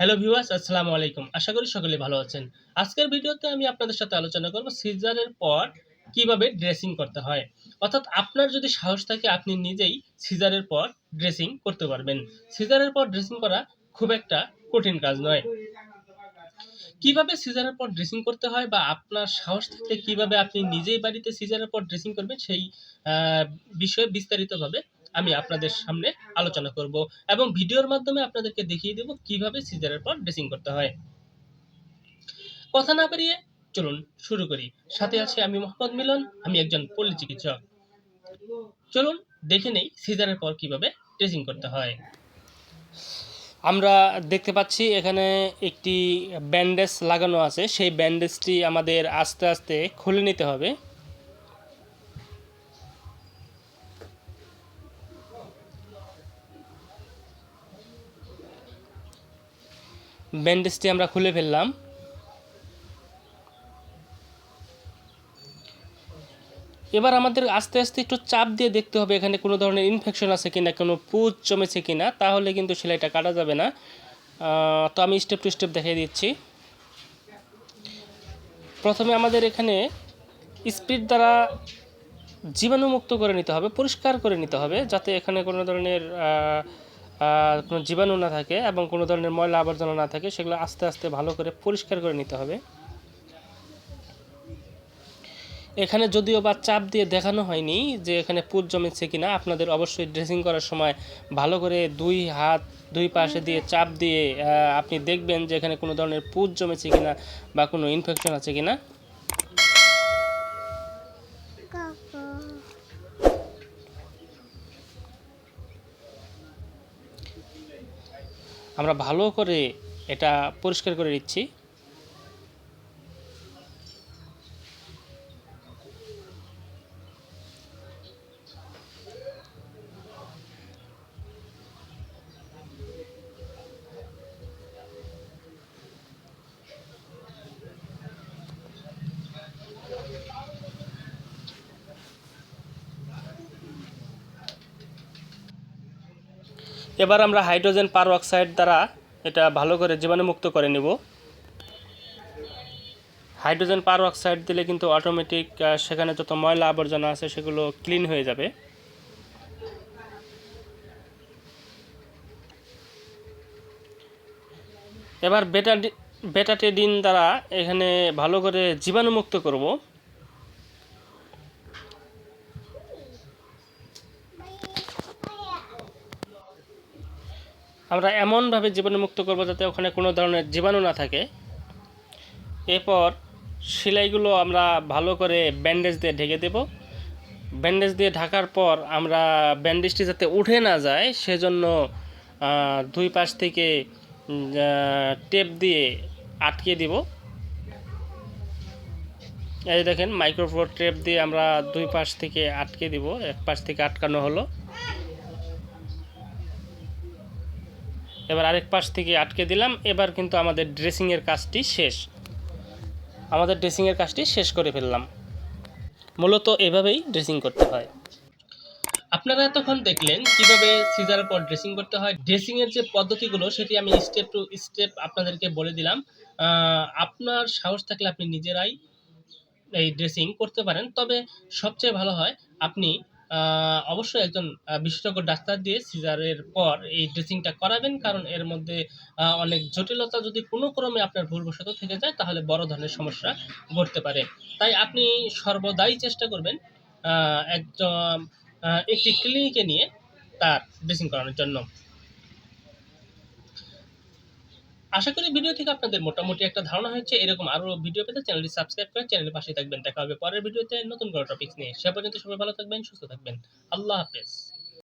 Hello viewers আসসালামু আলাইকুম। আশা করি সকলে ভালো আছেন। আজকের ভিডিওতে আমি আপনাদের সাথে আলোচনা করব সিজারের পর কীভাবে ড্রেসিং করতে হয়। অর্থাৎ আপনার যদি সাহস থাকে, আপনি নিজেই সিজারের পর ড্রেসিং করতে পারবেন। সিজারের পর ড্রেসিং করা খুব একটা কঠিন কাজ নয়। কীভাবে সিজারের পর ড্রেসিং করতে হয় বা আপনার সাহস থাকলে কীভাবে আপনি নিজেই বাড়িতে সিজারের পর ড্রেসিং করবেন, সেই বিষয়ে বিস্তারিতভাবে আমি আপনাদের সামনে আলোচনা করব এবং ভিডিওর মাধ্যমে আপনাদেরকে দেখিয়ে দেব কীভাবে সিজারের পর ড্রেসিং করতে হয়। কথা না বাড়িয়ে চলুন শুরু করি। সাথে আছে আমি মোহাম্মদ মিলন, আমি একজন পল্লী চিকিৎসক। চলুন দেখে নেই সিজারের পর কীভাবে ড্রেসিং করতে হয়। আমরা দেখতে পাচ্ছি এখানে একটি ব্যান্ডেজ লাগানো আছে। সেই ব্যান্ডেজটি আমাদের আস্তে আস্তে খুলে নিতে হবে। ব্যান্ডেজটি আমরা খুলে ফেললাম। এবার আমাদের আস্তে আস্তে একটু চাপ দিয়ে দেখতে হবে এখানে কোনো ধরনের ইনফেকশন আছে কিনা, কোনো পুজ জমেছে কিনা, তাহলে কিন্তু সেলাইটা কাটা যাবে না। তো আমি স্টেপ টু স্টেপ দেখিয়ে দিচ্ছি। প্রথমে আমাদের এখানে স্পিড দ্বারা জীবাণুমুক্ত করে নিতে হবে, পরিষ্কার করে নিতে হবে, যাতে এখানে কোনো ধরনের কোনো জীবাণু না থাকে এবং কোনো ধরনের ময়লা আবর্জনা না থাকে, সেগুলো আস্তে আস্তে ভালো করে পরিষ্কার করে নিতে হবে। এখানে যদিও বা চাপ দিয়ে দেখানো হয়নি যে এখানে পুজ জমেছে কিনা, আপনাদের অবশ্যই ড্রেসিং করার সময় ভালো করে দুই হাত, দুই পাশে দিয়ে চাপ দিয়ে আপনি দেখবেন যে এখানে কোনো ধরনের পুজ জমেছে কিনা বা কোনো ইনফেকশন আছে কিনা। আমরা ভালো করে এটা পরিষ্কার করে নিচ্ছি। এবার আমরা হাইড্রোজেন পারঅক্সাইড দ্বারা এটা ভালো করে জীবাণুমুক্ত করে নেব। হাইড্রোজেন পারঅক্সাইড দিলে কিন্তু অটোমেটিক সেখানে যত ময়লা আবর্জনা আছে সেগুলো ক্লিন হয়ে যাবে। এবার বেটা বেটাটেডিন দ্বারা এখানে ভালো করে জীবাণুমুক্ত করব। আমরা এমনভাবে জীবাণুমুক্ত করব যাতে ওখানে কোনো ধরনের জীবাণু না থাকে। এরপর সেলাইগুলো আমরা ভালো করে ব্যান্ডেজ দিয়ে ঢেকে দেব। ব্যান্ডেজ দিয়ে ঢাকার পর আমরা ব্যান্ডেজটি যাতে উঠে না যায়, সেজন্য দুই পাশ থেকে টেপ দিয়ে আটকে দিব। এই দেখেন মাইক্রোফোর টেপ দিয়ে আমরা দুই পাশ থেকে আটকে দিব, এক পাশ থেকে আটকানো হলো। এবার আরেক পাশ থেকে আটকে দিলাম। এবার কিন্তু আমাদের ড্রেসিংয়ের কাজটি শেষ। আমাদের ড্রেসিংয়ের কাজটি শেষ করে ফেললাম। মূলত এভাবেই ড্রেসিং করতে হয়। আপনারা এতক্ষণ দেখলেন কীভাবে সিজারের পর ড্রেসিং করতে হয়। ড্রেসিং এর যে পদ্ধতিগুলো, সেটি আমি স্টেপ টু স্টেপ আপনাদেরকে বলে দিলাম। আপনার সাহস থাকলে আপনি নিজেরাই এই ড্রেসিং করতে পারেন। তবে সবচেয়ে ভালো হয়, আপনি অবশ্যই একজন বিশেষজ্ঞ ডাক্তার দিয়ে সিজারের পর এই ড্রেসিংটা করাবেন। কারণ এর মধ্যে অনেক জটিলতা যদি কোনো ক্রমে আপনার ভুলবশত থেকে যায়, তাহলে বড় ধরনের সমস্যা ঘটতে পারে। তাই আপনি সর্বদাই চেষ্টা করবেন একজন একটি ক্লিনিকে নিয়ে তার ড্রেসিং করানোর জন্য। আশা করি ভিডিও থেকে আপনাদের মোটামুটি একটা ধারণা হয়েছে। এরকম আরও ভিডিও পেতে চ্যানেলটি সাবস্ক্রাইব করে চ্যানেলের পাশে থাকবেন। দেখা হবে পরের ভিডিওতে নতুন কোনো টপিক নিয়ে। সে পর্যন্ত সবাই ভালো থাকবেন, সুস্থ থাকবেন। আল্লাহ হাফেজ।